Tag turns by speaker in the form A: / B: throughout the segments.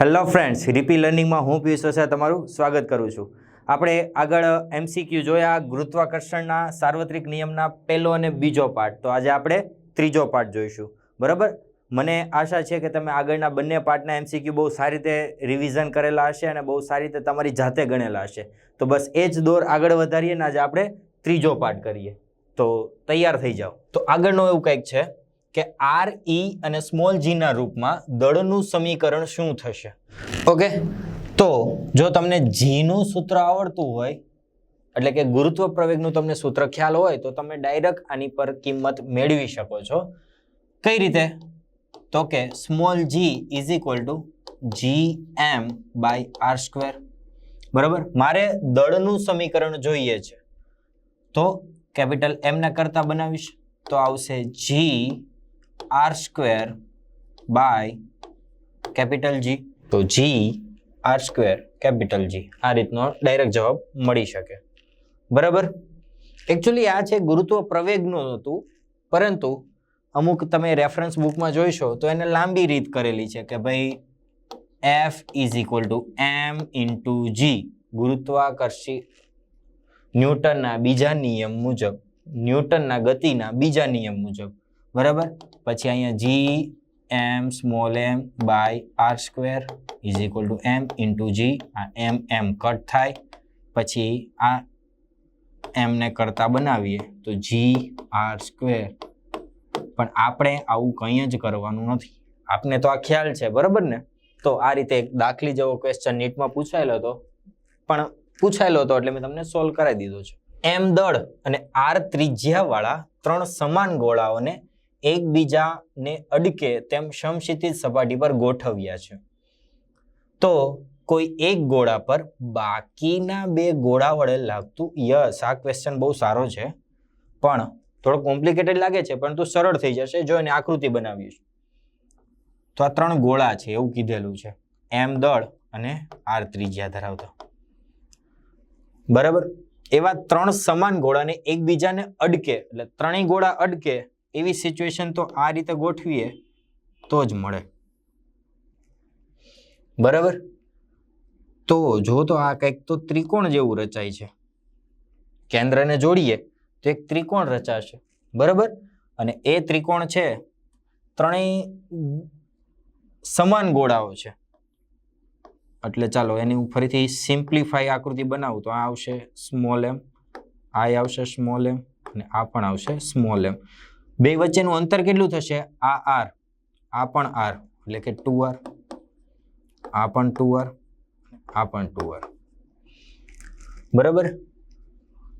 A: Hello friends રીપી લર્નિંગમાં હું પિયુષ વસાવા તમારું સ્વાગત કરું છું. આપણે આગળ એમસીક્યુ જોયા, ગુરુત્વાકર્ષણના સાર્વત્રિક નિયમના પહેલો અને બીજો પાર્ટ તો આજે આપણે ત્રીજો પાર્ટ જોઈશું. બરાબર? મને આશા છે કે તમે આગળના બંને પાર્ટના એમસીક્યુ બહુ સારી રીતે રિવિઝન કરેલા હશે અને બહુ સારી રીતે તમારી જાતે ગણેલા હશે. તો બસ એ જ દોર આગળ વધારીએ ને આજે આપણે ત્રીજો પાર્ટ કરીએ. તો તૈયાર થઈ જાઓ. તો આગળનો એવું કંઈક છે કે આર ઈ અને સ્મોલ જીના રૂપમાં દળનું સમીકરણ શું થશે? ઓકે તો જો તમને જીનું સૂત્ર આવડતું હોય, એટલે કે ગુરુત્વ પ્રવેગનું તમને સૂત્ર ખ્યાલ હોય, તો તમે ડાયરેક્ટ આની પર કિંમત મેળવી શકો છો. કઈ રીતે? તો કે small G is equal to G M by R square બરાબર? મારે દળનું સમીકરણ જોઈએ છે. તો કેપિટલ એમના કરતા બનાવીશ. તો આવશે G R square by capital G. તો G, R square capital G. આ રીતનો ડાયરેક્ટ જવાબ મળી શકે. બરાબર? એકચ્યુઅલી આ છે ગુરુત્વ પ્રવેગનું હતું, પરંતુ અમુક તમે રેફરન્સ બુકમાં જોઈશો તો એને લાંબી રીત કરેલી છે કે ભાઈ F is equal to M into G ગુરુત્વાકર્ષી ન્યૂટનના બીજા નિયમ મુજબ, ન્યૂટનના ગતિના બીજા નિયમ મુજબ. બરાબર? પછી અહીંયા G M small M by R square is equal to M into G આ એમ એમ કટ થાય. પછી આ એમને કરતા બનાવીએ તો જી આર સ્ક્વેર પણ આપણે આવું કંઈ જ કરવાનું નથી. આપને તો આ ખ્યાલ છે, બરાબર ને? તો આ રીતે એક દાખલી જેવો ક્વેશ્ચન નીટમાં પૂછાયેલો હતો. પણ પૂછાયેલો હતો એટલે મેં તમને સોલ્વ કરાવી દીધો છે. એમ દળ અને આર ત્રિજ્યાવાળા ત્રણ સમાન ગોળાઓને એકબીજાને અડકે તેમ સમક્ષિતિજ સપાટી પર ગોઠવ્યા છે. તો કોઈ એક ગોળા પર બાકીના બે ગોળા વડે લાગતું યસ આ ક્વેશ્ચન બહુ સારો છે. પણ થોડો કોમ્પ્લિકેટેડ લાગે છે, પરંતુ સરળ થઈ જશે જો એને આકૃતિ બનાવીશ તો આ ત્રણ ગોળા છે, એવું કીધેલું છે. એમ દળ અને આર ત્રિજ્યા ધરાવતા. બરાબર? એવા ત્રણ સમાન ગોળાને એકબીજાને અડકે, એટલે ત્રણેય ગોળા અડકે એવી સિચ્યુએશન તો આ રીતે ગોઠવીએ, તો જ મળે. બરાબર? તો જો તો આ કંઈક તો ત્રિકોણ જેવું રચાય છે. કેન્દ્રને જોડીએ, તો એક ત્રિકોણ રચાશે. બરાબર? અને એ ત્રિકોણ છે, ત્રણેય સમાન ગોળાઓ છે. એટલે ચાલો એની હું ફરીથી સિમ્પ્લિફાઈ આકૃતિ બનાવું તો આ આવશે સ્મોલ એમ આ આવશે સ્મોલ એમ અને આ પણ આવશે સ્મોલ એમ બે વચ્ચેનું અંતર કેટલું થશે? આ આર આ પણ આર એટલે કે ટુ આર આ પણ ટુ આર આ પણ ટુ આર બરાબર?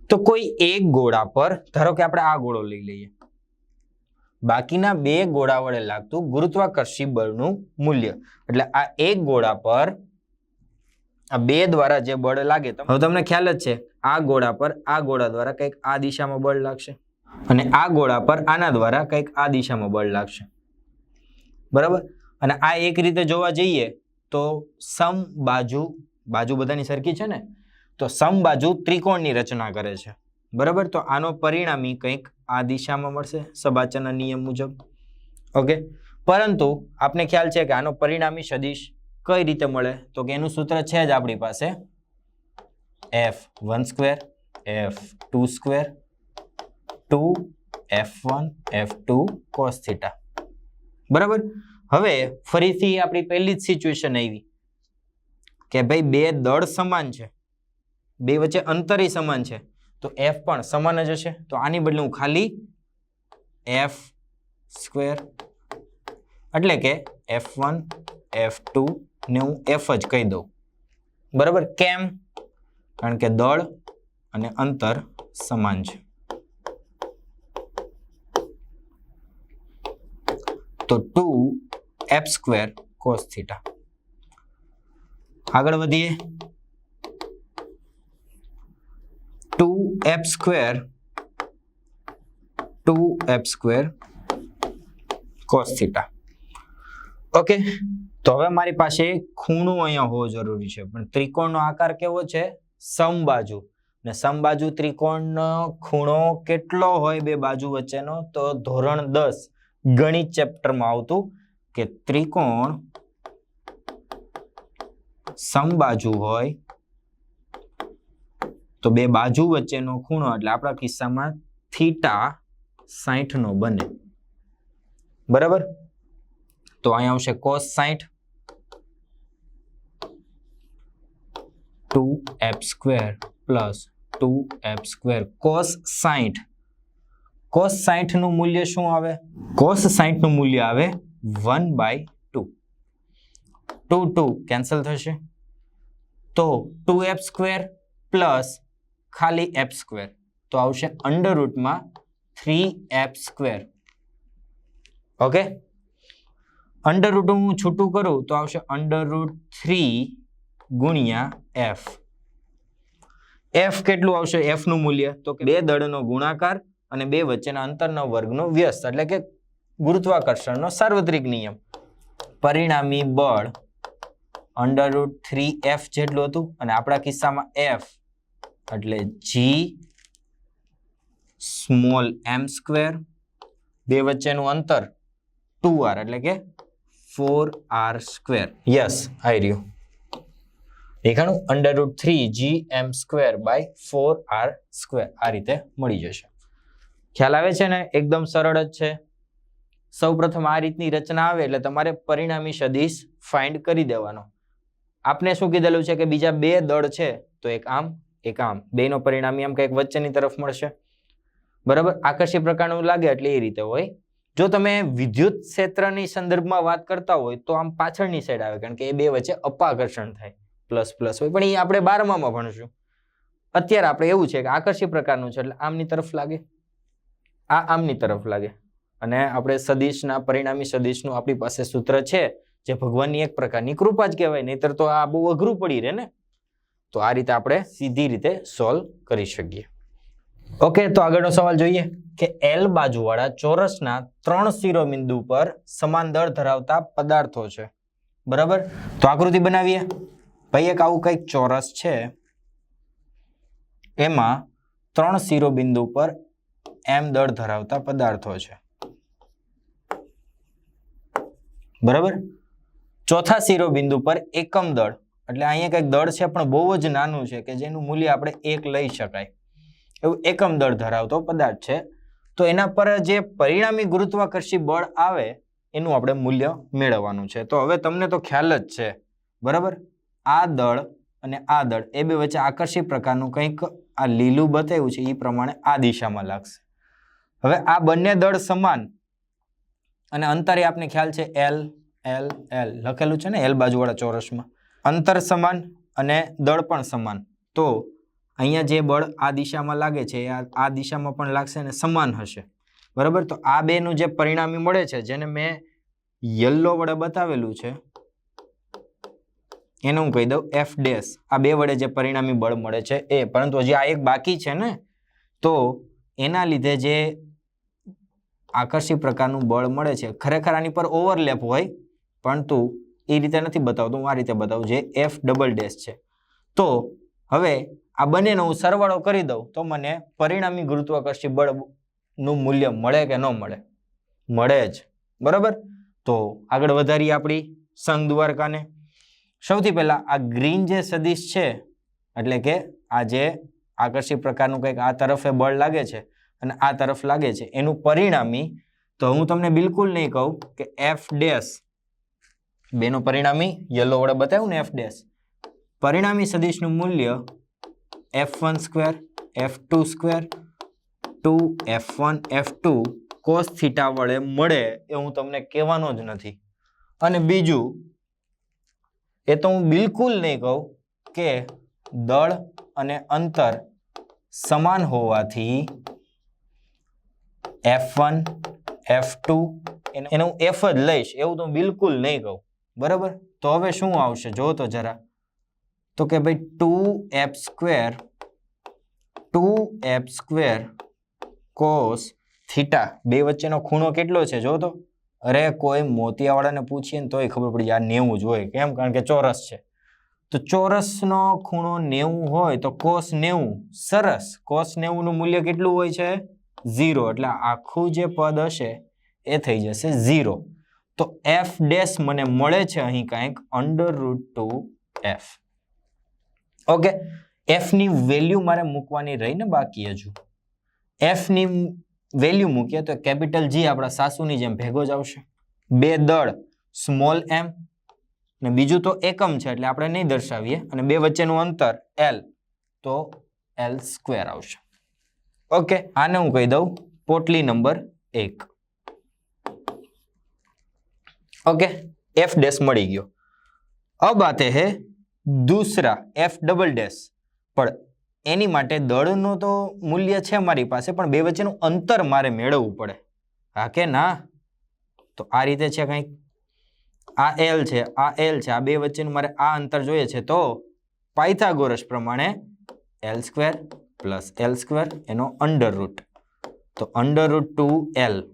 A: તો કોઈ એક ગોળા પર, ધારો કે આપણે આ ગોળો લઈ લઈએ. બાકીના બે ગોળા વડે લાગતું ગુરુત્વાકર્ષી બળનું મૂલ્ય. એટલે આ એક ગોળા પર, આ બે દ્વારા જે બળ લાગે હવે તમને ખ્યાલ જ છે. આ ગોળા પર, આ ગોળા દ્વારા કંઈક આ દિશામાં બળ લાગશે. અને આ ગોળા પર આના દ્વારા કંઈક આ દિશામાં બળ લાગશે. બરાબર? અને આ એક રીતે જોવા જઈએ તો સમ બાજુ બાજુ બધાની સરખી છે ને? તો સમ બાજુ ત્રિકોણની રચના કરે છે. બરાબર? તો આનો પરિણામી કંઈક આ દિશામાં મળશે સબાચાના નિયમ મુજબ. ઓકે? પરંતુ આપને ખ્યાલ છે કે આનો પરિણામી સદિશ કઈ રીતે મળે? તો કે એનું સૂત્ર છે જ આપણી પાસે F one square F two square two F one F two cos theta બરાબર? હવે ફરીથી આપણી પહેલી જ સિચ્યુએશન આવી કે ભાઈ બે દળ સમાન છે. બે વચ્ચે અંતરી સમાન છે. તો એફ પણ સમાન જ હશે. તો આની બદલે હું ખાલી એફ સ્ક્વેર એટલે કે એફ વન એફ ટુ ને હું એફ જ કહી દઉં. બરાબર? કેમ? કારણ કે દળ અને અંતર સમાન છે. તો two F square cos theta. આગળ વધીએ. Two F square, two F square cos theta. Okay, તો હવે મારી પાસે ખૂણો અહીંયા હોવો જરૂરી છે, પણ ત્રિકોણનો આકાર કેવો છે? સમબાજુ. ને સમબાજુ ત્રિકોણનો ખૂણો કેટલો હોય બે બાજુ વચ્ચેનો? તો ધોરણ દસ. ગણિત ચેપ્ટરમાં આવતું કે ત્રિકોણ સમબાજુ હોય તો બે બાજુ વચ્ચેનો ખૂણો એટલે આપણા કિસ્સામાં થીટા સાઠ નો બને. બરાબર? તો અહીંયા આવશે કોસ સાઠ two F square plus two F square cos સાઠ કોસ સાઠનું મૂલ્ય શું આવે? કોસ સાઠનું મૂલ્ય આવે one by two two two cancel થશે. તો ટુ એફ સ્ક્વેર પ્લસ ખાલી એફ સ્ક્વેર તો આવશે under રૂટમાં three F square okay under root હું છૂટું કરું તો આવશે અંડર રૂટ થ્રી ગુણ્યા એફ એફ કેટલું આવશે? એફનું મૂલ્ય. તો કે બે દળનો ગુણાકાર અને બે વચ્ચેના અંતરના વર્ગનો વ્યસ્ત, એટલે કે ગુરુત્વાકર્ષણનો સાર્વત્રિક નિયમ. પરિણામી બળ અંડર રૂટ થ્રી એફ જેટલું હતું અને આપણા કિસ્સામાં એફ એટલે જી સ્મોલ એમ સ્ક્વેર બે વચ્ચેનું અંતર ટુ આર એટલે કે ફોર આર સ્ક્વેર યસ આઈ રહ્યું. દેખાણું under root three G M square by four R square આ રીતે મળી જશે. ખ્યાલ આવે છે ને? એકદમ સરળ જ છે. સૌપ્રથમ આ રીતની રચના આવે એટલે તમારે પરિણામી સદીશ ફાઇન્ડ કરી દેવાનો. આપને શું કીધેલું છે કે બીજા બે દળ છે, તો એક આમ એક આમ. બેનો પરિણામી આમ કંઈક વચ્ચેની તરફ મળશે. બરાબર? આકર્ષી પ્રકારનું લાગે એટલે એ રીતે હોય. જો તમે વિદ્યુત ક્ષેત્રની સંદર્ભમાં વાત કરતા હોય તો આમ પાછળની સાઈડ આવે, કારણ કે એ બે વચ્ચે અપાકર્ષણ થાય. પ્લસ પ્લસ હોય. પણ એ આપણે બારમામાં ભણશું. અત્યારે આપણે એવું છે કે આકર્ષી પ્રકારનું છે એટલે આમની તરફ લાગે. આ આમની તરફ લાગે. અને આપણે સદિશના, પરિણામી સદિશનું આપણી પાસે સૂત્ર છે, જે ભગવાનની એક પ્રકારની કૃપા જ કહેવાય. નહીતર તો આ બહુ અઘરું પડી રહે ને? તો આ રીતે આપણે સીધી રીતે સોલ્વ કરી શકીએ. ઓકે તો આગળનો સવાલ જોઈએ કે એલ બાજુવાળા ચોરસના ત્રણ શિરોબિંદુ પર સમાન દળ ધરાવતા પદાર્થો છે. બરાબર? તો આકૃતિ બનાવીએ. ભાઈ, એક આવું કંઈક ચોરસ છે. એમાં ત્રણ શિરોબિંદુ પર એમ દળ ધરાવતા પદાર્થો છે. બરાબર? ચોથા શિરોબિંદુ પર એકમ દળ. એટલે અહીંયા કંઈક દળ છે, પણ બહુ જ નાનું છે કે જેનું મૂલ્ય આપણે એક લઈ શકાય. એવું એકમ દળ ધરાવતો પદાર્થ છે. તો એના પર જે પરિણામી ગુરુત્વાકર્ષી બળ આવે, એનું આપણે મૂલ્ય મેળવવાનું છે. તો હવે તમને તો ખ્યાલ જ છે. બરાબર? આ દળ અને આ દળ, એ બે વચ્ચે આકર્ષી પ્રકારનું કંઈક આ લીલું બતાવ્યું છે એ પ્રમાણે આ દિશામાં લાગશે. હવે આ બંને દળ સમાન. અને અંતરે આપને ખ્યાલ છે એલ એલ એલ લખેલું છે ને એલ બાજુવાળા ચોરસમાં. અંતર સમાન અને દળ પણ સમાન. તો અહીંયા જે બળ આ દિશામાં લાગે છે, એ આ દિશામાં પણ લાગશે અને સમાન હશે. બરાબર? તો આ બેનું જે પરિણામી મળે છે, જેને મેં યલો વડે બતાવેલું છે, એને હું કહી દઉં એફ ડેસ આ બે વડે જે પરિણામી બળ મળે છે એ. પરંતુ હજી આ એક બાકી છે ને, તો એના લીધે જે આકર્ષી પ્રકારનું બળ મળે છે. ખરેખર આની પર ઓવરલેપ હોય પરંતુ એ રીતે નથી બતાવતું, હું આ રીતે બતાવું, જે એફ ડબલ ડેશ છે. તો હવે આ બંનેનો હું સરવાળો કરી દઉં, તો મને પરિણામી ગુરુત્વાકર્ષી બળનું મૂલ્ય મળે કે ન મળે? મળે જ. બરાબર? તો આગળ વધારીએ આપણી સંઘ દ્વારકાને. સૌથી પહેલાં આ ગ્રીન જે સદિશ છે, એટલે કે આ જે આકર્ષી પ્રકારનું કંઈક આ તરફે બળ લાગે છે અને આ તરફ લાગે છે. એનું પરિણામી, તો હું તમને બિલકુલ નહીં કહું કે એફ ડેશ બેનું પરિણામી યલો વડે બતાવ્યું ને એફ ડેશ પરિણામી સદીશનું મૂલ્ય F one square F two square two F one F two cos theta વડે મળે એ હું તમને કહેવાનો જ નથી. અને બીજું, એ તો હું બિલકુલ નહીં કહું કે દળ અને અંતર સમાન હોવાથી એફ વન એફ ટુ એને હું એફ જ લઈશ, એવું તો બિલકુલ નહીં કહું. બરાબર? તો હવે શું આવશે? જો તો જરા. તો કે ભાઈ two F square, two F square cos theta. બે વચ્ચેનો ખૂણો કેટલો છે? જો તો. અરે કોઈ મોતિયાવાળાને પૂછીએ ને તોય ખબર પડી, આ નેવું જ હોય. કેમ? કારણ કે ચોરસ છે. તો ચોરસનો ખૂણો નેવું હોય તો કોસ નેવું. સરસ. કોસ નેવુંનું મૂલ્ય કેટલું હોય છે? ઝીરો એટલે આખું જે પદ હશે એ થઈ જશે ઝીરો. તો એફ ડેશ મને મળે છે અહીં કાંઈક under root two F okay એફની value મારે મૂકવાની રહીને બાકી હજુ. એફની વેલ્યુ મૂકીએ તો કેપિટલ જી આપણા સાસુની જેમ ભેગો જ આવશે. બે દળ સ્મોલ એમ ને બીજું તો એકમ છે એટલે આપણે નહીં દર્શાવીએ અને બે વચ્ચેનું અંતર એલ તો એલ સ્ક્વેર આવશે. ઓકે, આને હું કહી દઉં, પોટલી નંબર એક. ઓકે એફ ડેશ મળી ગયો. અબ આતે હે દૂસરા એફ ડબલ ડેશ પણ એની માટે દળનું તો મૂલ્ય છે મારી પાસે, પણ બે વચ્ચેનું અંતર મારે મેળવવું પડે. હા કે ના? તો આ રીતે છે કંઈક? આ એલ છે, આ એલ છે, આ બે વચ્ચેનું મારે આ અંતર જોઈએ છે તો પાયથાગોરસ પ્રમાણે L square plus L square એનો અંડર રૂટ. તો અંડર રૂટ ટુ એલ.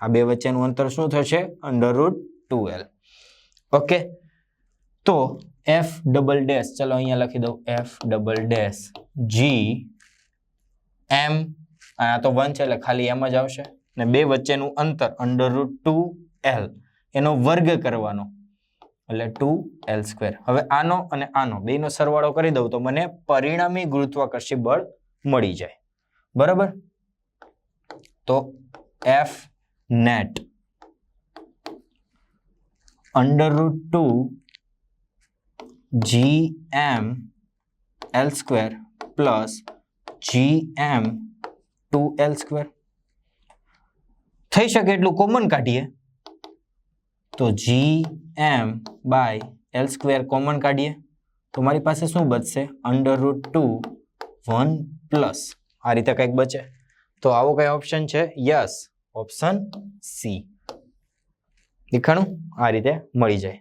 A: આ બે વચ્ચેનું અંતર શું થશે? Under root two L. Okay? તો એફ ડબલ ડેશ, ચલો અહીંયા લખી દઉં. F double dash G M. આ તો વન છે એટલે ખાલી એમ જ આવશે. ને બે વચ્ચેનું અંતર અંડર રૂટ ટુ એલ. એનો વર્ગ કરવાનો. એટલે ટુ એલ સ્ક્વેર. હવે આનો અને આનો, બેનો સરવાળો કરી દઉં તો મને પરિણામી ગુરુત્વાકર્ષી બળ મળી જાય. બરાબર? તો F net under root two G M L square plus G M two L square. થઈ શકે એટલું કોમન કાઢીએ. તો G M by L square common કાઢીએ. તો મારી પાસે શું બચશે? Under root two one plus આ રીતે કંઈક બચે. તો આવો કઈ ઓપ્શન છે? યસ ઓપ્શન સી દેખાણું? આ રીતે મળી જાય.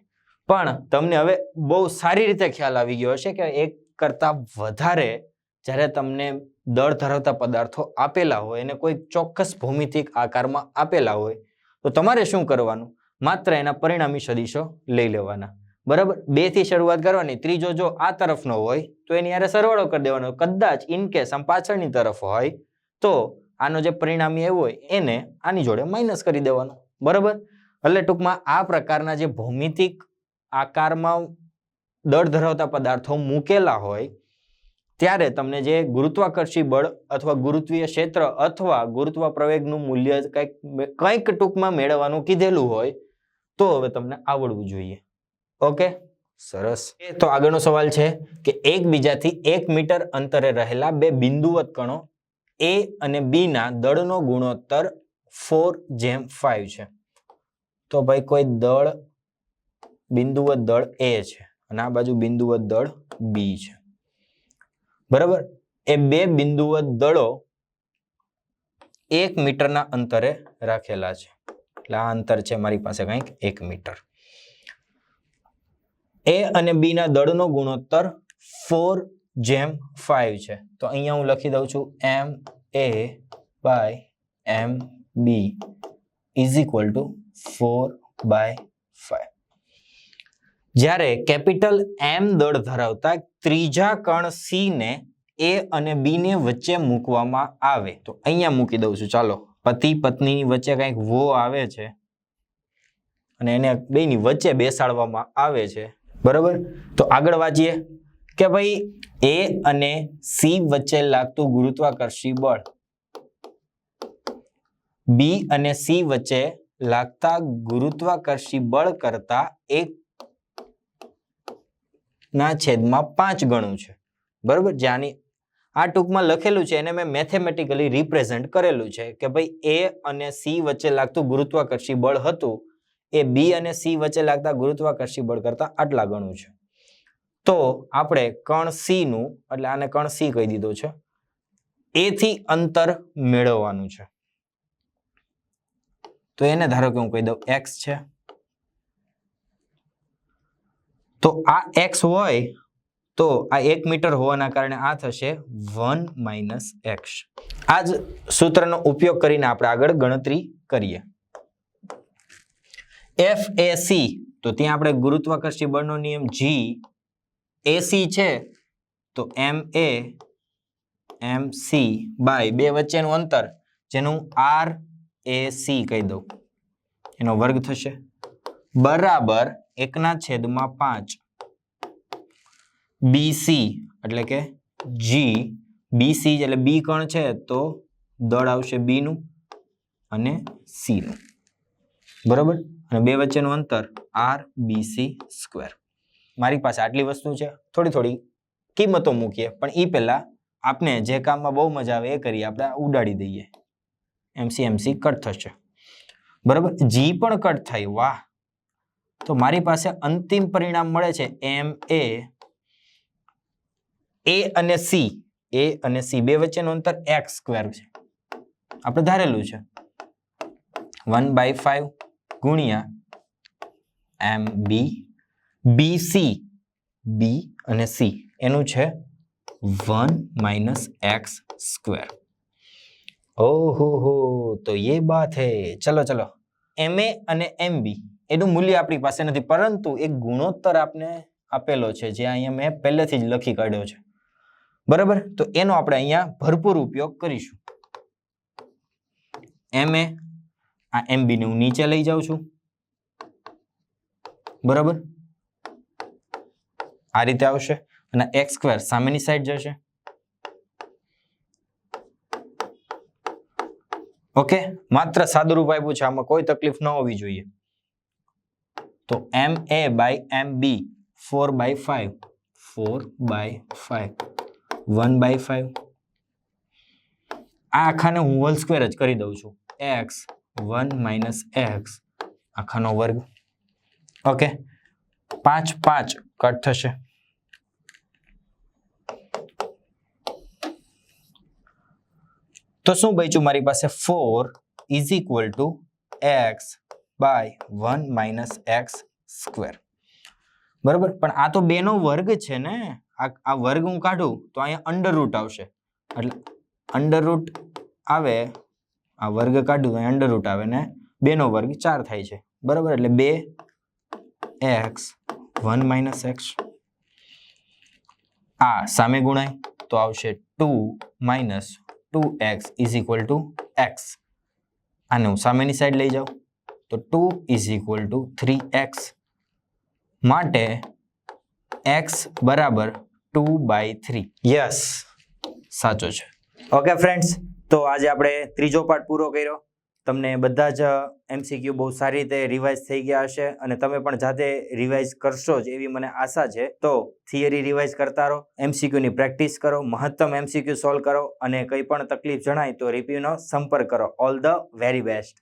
A: પણ તમને હવે બહુ સારી રીતે ખ્યાલ આવી ગયો હશે કે એક કરતાં વધારે જ્યારે તમને દળ ધરાવતા પદાર્થો આપેલા હોય અને કોઈ ચોક્કસ ભૌમિતિક આકારમાં આપેલા હોય, તો તમારે શું કરવાનું? માત્ર એના પરિણામી સદીશો લઈ લેવાના. બરાબર? બેથી શરૂઆત કરવાની, ત્રીજો જો આ તરફનો હોય, તો એની યારે સરવાળો કરી દેવાનો. કદાચ ઇન કેસ આમ પાછળની તરફ હોય, તો આનો જે પરિણામી એવું હોય, એને આની જોડે માઇનસ કરી દેવાનો. બરાબર? એટલે ટૂંકમાં આ પ્રકારના જે ભૌમિતિક આકારમાં દળ ધરાવતા પદાર્થો મૂકેલા હોય, ત્યારે તમને જે ગુરુત્વાકર્ષી બળ અથવા ગુરુત્વીય ક્ષેત્ર અથવા ગુરુત્વ પ્રવેગનું મૂલ્ય કંઈક કંઈક ટૂંકમાં મેળવવાનું કીધેલું હોય તો હવે તમને આવડવું જોઈએ. ઓકે સરસ. તો આગળનો સવાલ છે કે એકબીજાથી એક મીટર અંતરે રહેલા બે બિંદુવત કણો એ અને બી ના દળનો ગુણોત્તર ફોર જેમ ફાઈવ છે. તો ભાઈ કોઈ દળ, બિંદુવત દળ એ છે અને આ બાજુ બિંદુવત દળ બી છે. બરાબર? એ બે બિંદુવત દળો એક મીટરના અંતરે રાખેલા છે. એટલે આ અંતર છે મારી પાસે કંઈક એક મીટર. એ અને બીના દળનો ગુણોત્તર ફોર જેમ ફાઈવ છે. તો અહીંયા હું લખી દઉં છું M A by M B is equal to four by five. જ્યારે કેપિટલ એમ દળ ધરાવતા ત્રીજા કણ સી ને એ અને બી ને વચ્ચે મૂકવામાં આવે. તો અહીંયા મૂકી દઉં છું. ચાલો. પતિ પત્નીની વચ્ચે કંઈક વો આવે છે અને એને બેની વચ્ચે બેસાડવામાં આવે છે. બરાબર? તો આગળ વાંચીએ કે ભાઈ એ અને સી વચ્ચે લાગતું ગુરુત્વાકર્ષી બળ. બી અને સી વચ્ચે લાગતા ગુરુત્વાકર્ષી બળ કરતા એક ના છેદમાં પાંચ ગણું છે. બરાબર? જ્યાંની આ ટૂંકમાં લખેલું છે, એને મેં મેથેમેટિકલી રિપ્રેઝેન્ટ કરેલું છે કે ભાઈ એ અને સી વચ્ચે લાગતું ગુરુત્વાકર્ષી બળ હતું, એ બી અને સી વચ્ચે લાગતા ગુરુત્વાકર્ષી બળ કરતાં આટલા ગણું છે. તો આપણે કણ સીનું એટલે આને કણ સી કહી દીધો છે એથી અંતર મેળવવાનું છે. તો એને ધારો કે હું કહી દઉં એક્સ છે. તો આ એક્સ હોય તો આ એક મીટર હોવાના કારણે આ થશે વન માઇનસ એક્સ. આ જ સૂત્રનો ઉપયોગ કરીને આપણે આગળ ગણતરી કરીએ. એફ એ સી, તો ત્યાં આપણે ગુરુત્વાકર્ષી બળનો નિયમ જી એસી છે, તો M A, M C by બે વચ્ચેનું અંતર, જેનું આર એ સી કહી દઉં. એનો વર્ગ થશે. બરાબર એકના છેદમાં પાંચ. બીસી એટલે કે જી બીસી એટલે બી કણ છે? તો દળ આવશે બીનું અને સીનું બરાબર? અને બે વચ્ચેનું અંતર આર બીસી સ્ક્વેર મારી પાસે આટલી વસ્તુ છે. થોડી થોડી કિંમતો મૂકીએ. પણ એ પહેલાં આપને જે કામમાં બહુ મજા આવે એ કરીએ. આપણે ઉડાડી દઈએ. એમસી એમસી કટ થશે. બરાબર? જી પણ કટ થાય. વાહ! તો મારી પાસે અંતિમ પરિણામ મળે છે. એમ એ એ અને સી એ અને સી બે વચ્ચેનું અંતર એક્સ સ્કવેર છે. આપણે ધારેલું છે. વન બાય ફાઈવ ગુણ્યા એમ બી બી સી બી અને સી એનું છે વન માઇનસ એક્સ સ્ક્વેર ઓહો હો તો એ બાત હે. ચલો ચલો. એમ એ અને એમ બી એનું મૂલ્ય આપણી પાસે નથી, પરંતુ એક ગુણોત્તર આપને આપેલો છે, જે અહીંયા મેં પહેલેથી જ લખી કાઢ્યો છે. બરાબર? તો એનો આપણે અહીંયા ભરપૂર ઉપયોગ કરીશું. એમ એ આ એમ બીને હું નીચે લઈ જાઉં છું. બરાબર? આ રીતે આવશે અને એક્સ સ્ક્વેર સામેની સાઈડ જશે. ઓકે માત્ર સાદુરૂપ આપ્યું છે. આમાં કોઈ તકલીફ ન હોવી જોઈએ. તો M A by M B four by five four by five one by five આ આખાને હું હોલ સ્ક્વેર જ કરી દઉં છું. એક્સ વન માઇનસ એક્સ આખાનો વર્ગ. ઓકે પાંચ પાંચ કટ થશે. તો શું બચ્યું મારી પાસે? Four is equal to X by one minus X square બરાબર? પણ આ તો બેનો વર્ગ છે ને. આ આ વર્ગ હું કાઢું તો અહીંયા અંડર રૂટ આવશે. એટલે અંડર રૂટ આવે, આ વર્ગ કાઢું તો અંડર રૂટ આવે ને બેનો વર્ગ ચાર થાય છે. બરાબર? એટલે બે એક્સ વન માઇનસ એક્સ આ સામે ગુણાય તો આવશે two minus two X is equal to X આને હું સામેની સાઈડ લઈ જાઉં. તો two is equal to three X માટે એક્સ બરાબર ટુ બાય થ્રી યસ સાચો છે. ઓકે ફ્રેન્ડ્સ તો આજે આપણે ત્રીજો પાર્ટ પૂરો કર્યો. તમને બધા જ એમસીક્યુ બહુ સારી રીતે રિવાઇઝ થઈ ગયા હશે અને તમે પણ જાતે રિવાઇઝ કરશો જ એવી મને આશા છે. તો થિયરી રિવાઇઝ કરતા રહો એમસીક્યુની પ્રેક્ટિસ કરો મહત્તમ એમસીક્યુ સોલ્વ કરો અને કંઈ પણ તકલીફ જણાય તો રિપ્યુનો સંપર્ક કરો. All the very best